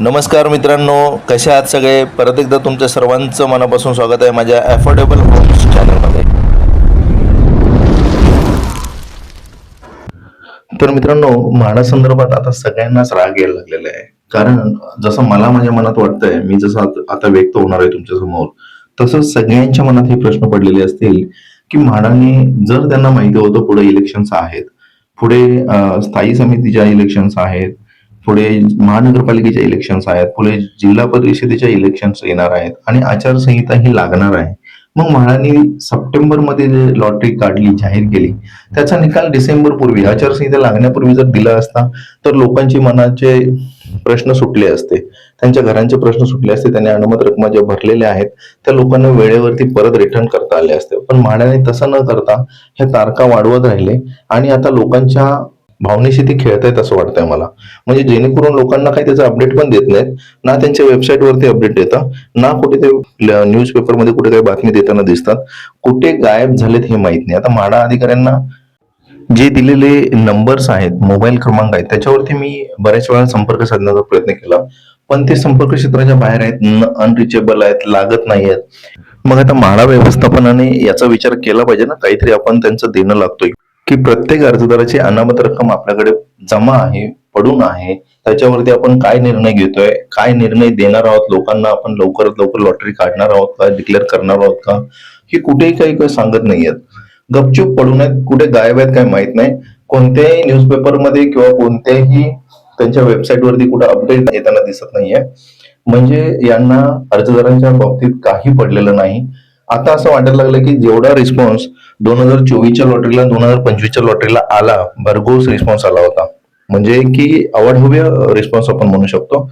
नमस्कार मित्रांनो कसे आहात सगळे? परत एकदा तुमच्या सर्वांचं मनापासून स्वागत आहे माझ्या ॲफोर्डेबल होम्स चॅनलमध्ये तर मित्रांनो म्हाडा संदर्भात आता सगळ्यांनाच राग यायला लागलेला आहे. कारण जसं मला माझ्या मनात वाटतंय मी जसं आता व्यक्त होणार आहे तुमच्यासमोर तसंच सगळ्यांच्या मनात हे प्रश्न पडलेले असतील की म्हाडाने जर त्यांना माहिती होतं पुढे इलेक्शन्स आहेत पुढे स्थायी समितीच्या इलेक्शन्स आहेत पुढे महानगरपालिकेच्या इलेक्शन्स आहेत पुढे जिल्हा परिषदेच्या इलेक्शन्स येणार आहेत आणि आचारसंहिता ही लागणार आहे. मग म्हाडाने सप्टेंबरमध्ये जे लॉटरी काढली जाहीर केली त्याचा निकाल डिसेंबर पूर्वी आचारसंहिता लागण्यापूर्वी जर दिला असता तर लोकांची मनाचे प्रश्न सुटले असते. त्यांच्या घरांचे प्रश्न सुटले असते त्यांनी अनुमत रकमा ज्या भरलेल्या आहेत त्या लोकांना वेळेवरती परत रिटर्न करता आले असते. पण म्हाड्याने तसं न करता हे तारखा वाढवत राहिले आणि आता लोकांच्या भावनेशी ते खेळतायत असं वाटतंय मला. म्हणजे जेणेकरून लोकांना काही त्याचं अपडेट पण देत नाहीत ना त्यांच्या वेबसाईटवरती अपडेट देतं ना कुठे ते न्यूज पेपरमध्ये कुठे काही बातमी देताना दिसतात. कुठे गायब झालेत हे माहीत नाही. आता म्हाडा अधिकाऱ्यांना जे दिलेले नंबर्स आहेत मोबाईल क्रमांक आहेत त्याच्यावरती मी बऱ्याच वेळा संपर्क साधण्याचा प्रयत्न केला. पण ते संपर्क क्षेत्राच्या बाहेर आहेत अनरिचेबल आहेत लागत नाही आहेत मग आता म्हाडा व्यवस्थापनाने याचा विचार केला पाहिजे ना? काहीतरी आपण त्यांचं देणं लागतोय. की प्रत्येक अर्जदाराची अनामत रक्कम आपल्याकडे जमा आहे पडून आहे त्याच्यावरती आपण काय निर्णय घेतोय काय निर्णय देणार आहोत लोकांना आपण लवकरात लवकर लॉटरी काढणार आहोत का डिक्लेअर करणार आहोत का हे कुठेही काही काही सांगत नाहीयेत. गपचूप पडून आहेत कुठे गायब आहेत काय माहीत नाही. कोणत्याही न्यूजपेपरमध्ये किंवा कोणत्याही त्यांच्या वेबसाईट वरती कुठे अपडेट येताना दिसत नाहीये. म्हणजे यांना अर्जदारांच्या बाबतीत काही पडलेलं नाही. आता असं वाटायला लागलं की जेवढा रिस्पॉन्स दोन हजार चोवीसच्या लॉटरीला दोन हजार पंचवीसच्या लॉटरीला आला भरघोस रिस्पॉन्स आला होता. म्हणजे की अवाढव्य रिस्पॉन्स आपण म्हणू शकतो.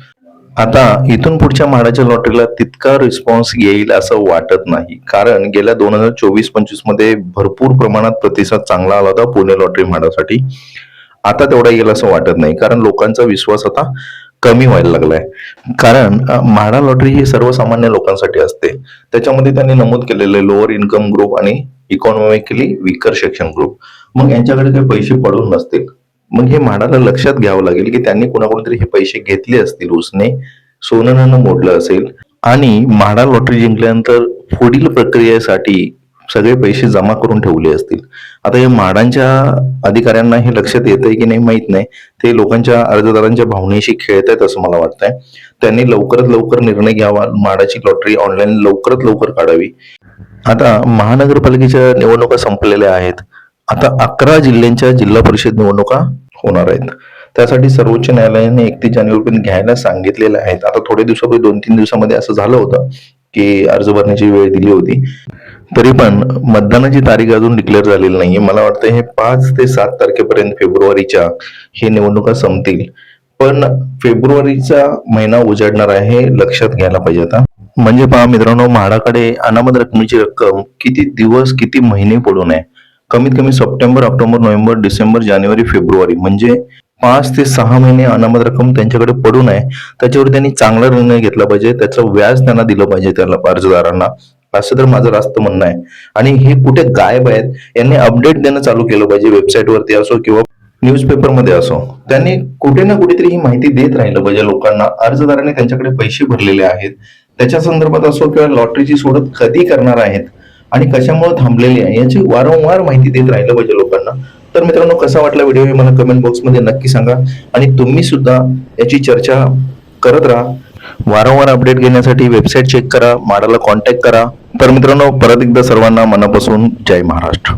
आता इथून पुढच्या म्हाडाच्या लॉटरीला तितका रिस्पॉन्स येईल असं वाटत नाही. कारण गेल्या दोन हजार चोवीस पंचवीसमध्ये भरपूर प्रमाणात प्रतिसाद चांगला आला होता पुणे लॉटरी म्हाडासाठी. आता तेवढा येईल असं वाटत नाही. कारण लोकांचा विश्वास आता कमी व्हायला लागलाय. कारण म्हाडा लॉटरी ही सर्वसामान्य लोकांसाठी असते. त्याच्यामध्ये त्यांनी नमूद केलेले लोअर इन्कम ग्रुप आणि इकॉनॉमिकली विकर सेक्शन ग्रुप मग यांच्याकडे काही पैसे पडून नसतील. मग हे म्हाडाला लक्षात घ्यावं लागेल की त्यांनी कोणाकोणतरी हे पैसे घेतले असतील उसने सोननानं मोडलं असेल. आणि म्हाडा लॉटरी जिंकल्यानंतर पुढील प्रक्रियेसाठी सगळे पैसे जमा करून ठेवले असतील. आता या माडांच्या अधिकाऱ्यांना हे लक्षात येतंय की नाही माहीत नाही. ते लोकांच्या अर्जदारांच्या भावनेशी खेळतायत असं मला वाटतंय. त्यांनी लवकरात लवकर निर्णय घ्यावा माडाची लॉटरी ऑनलाईन लवकरात लवकर काढावी. आता महानगरपालिकेच्या निवडणुका संपलेल्या आहेत. आता अकरा जिल्ह्यांच्या जिल्हा परिषद निवडणुका होणार आहेत. त्यासाठी सर्वोच्च न्यायालयाने एकतीस जानेवारीपर्यंत घ्यायला सांगितलेले आहेत आता थोडे दिवसापूर्वी दोन तीन दिवसामध्ये असं झालं होतं की अर्ज भरण्याची वेळ दिली होती. तरी पण मतदानाची तारीख अजून डिक्लेअर झालेली नाही मला वाटतं हे पाच ते सात तारखेपर्यंत फेब्रुवारीच्या हे निवडणुका संपतील. पण फेब्रुवारीचा महिना उजाडणार आहे लक्षात घ्यायला पाहिजे आता. म्हणजे पहा मित्रांनो म्हाडाकडे अनामत रकमेची रक्कम किती दिवस किती महिने पडून आहे? कमीत कमी सप्टेंबर ऑक्टोबर नोव्हेंबर डिसेंबर जानेवारी फेब्रुवारी. म्हणजे पाच ते सहा महिने अनामत रक्कम त्यांच्याकडे पडून आहे. त्याच्यावर त्यांनी चांगला निर्णय घेतला पाहिजे. त्याचं व्याज त्यांना दिलं पाहिजे त्याला अर्जदारांना. असं तर माझं रास्त म्हणणं आहे. आणि हे कुठे गायब आहेत यांनी अपडेट देणं चालू केलं पाहिजे वेबसाईट वरती असो किंवा न्यूजपेपरमध्ये असो. त्यांनी कुठे ना कुठेतरी ही माहिती देत राहिलं पाहिजे लोकांना. अर्जदाराने त्यांच्याकडे पैसे भरलेले आहेत. त्याच्या संदर्भात असो किंवा लॉटरीची सोडत कधी करणार आहेत आणि कशामुळे थांबलेली आहे याची वारंवार माहिती देत राहिलं पाहिजे लोकांना. तर मित्रांनो कसा वाटला व्हिडिओ हे मला कमेंट बॉक्समध्ये नक्की सांगा. आणि तुम्ही सुद्धा याची चर्चा करत राहा. वारंवार अपडेट घेण्यासाठी वेबसाईट चेक करा माडाला कॉन्टॅक्ट करा. तर मित्रांनो परत एकदा सर्वांना मनापासून जय महाराष्ट्र.